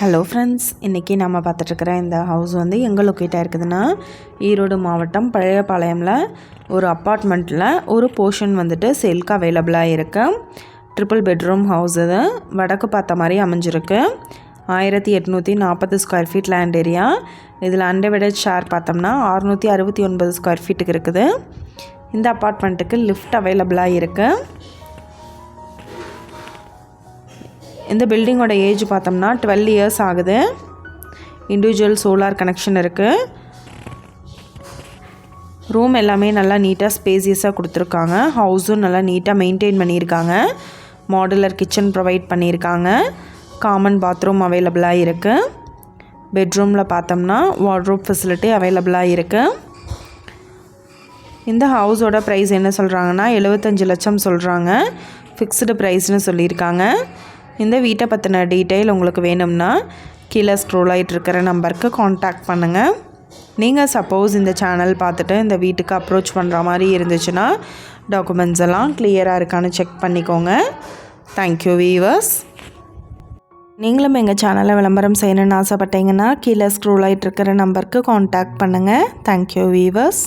Hello friends இன்றைக்கி நம்ம பார்த்துட்ருக்குற இந்த ஹவுஸ் வந்து எங்கே லொக்கேட்டாக இருக்குதுன்னா ஈரோடு மாவட்டம் பழையபாளையமில் ஒரு அப்பார்ட்மெண்ட்டில் ஒரு போர்ஷன் வந்துட்டு சேல்க்கு அவைலபிளாக இருக்குது ட்ரிபிள் பெட்ரூம் ஹவுஸ் இது. வடக்கு பார்த்த மாதிரி அமைஞ்சிருக்கு. ஆயிரத்தி எட்நூற்றி நாற்பது ஸ்கொயர் ஃபீட் லேண்ட் ஏரியா இதில் அண்டர்விடட் ஷேர் பார்த்தோம்னா அறுநூற்றி அறுபத்தி ஒன்பது ஸ்கொயர் ஃபீட்டுக்கு இருக்குது. இந்த அப்பார்ட்மெண்ட்டுக்கு லிஃப்ட் அவைலபிளாக இருக்குது இந்த பில்டிங்கோட ஏஜ் பார்த்தோம்னா டுவெல் இயர்ஸ் ஆகுது. இண்டிவிஜுவல் சோலார் கனெக்ஷன் இருக்குது ரூம் எல்லாமே நல்லா நீட்டாக ஸ்பேசியஸாக கொடுத்துருக்காங்க. ஹவுஸும் நல்லா நீட்டாக மெயின்டைன் பண்ணியிருக்காங்க. மாடுலர் கிச்சன் ப்ரொவைட் பண்ணியிருக்காங்க. காமன் பாத்ரூம் அவைலபிளாக இருக்குது பெட்ரூமில் பார்த்தோம்னா வார்ட்ரூப் ஃபெசிலிட்டி அவைலபிளாக இருக்குது இந்த ஹவுஸோட ப்ரைஸ் என்ன சொல்கிறாங்கன்னா எழுபத்தஞ்சு லட்சம் சொல்கிறாங்க ஃபிக்ஸ்டு ப்ரைஸ்னு சொல்லியிருக்காங்க. இந்த வீட்டை பற்றின டீட்டெயில் உங்களுக்கு வேணும்னா கீழே ஸ்க்ரோல் ஆகிட்டு இருக்கிற நம்பருக்கு காண்டாக்ட் பண்ணுங்கள் நீங்கள் சப்போஸ் இந்த சேனல் பார்த்துட்டு இந்த வீட்டுக்கு அப்ரோச் பண்ணுற மாதிரி இருந்துச்சுன்னா டாக்குமெண்ட்ஸ் எல்லாம் கிளியராக இருக்கான்னு செக் பண்ணிக்கோங்க. தேங்க்யூ வீவர்ஸ் நீங்களும் எங்கள் சேனலை விளம்பரம் செய்யணும்னு ஆசைப்பட்டீங்கன்னா கீழே ஸ்க்ரோல் ஆகிட்டு இருக்கிற நம்பருக்கு காண்டாக்ட் பண்ணுங்கள் தேங்க்யூ வீவர்ஸ்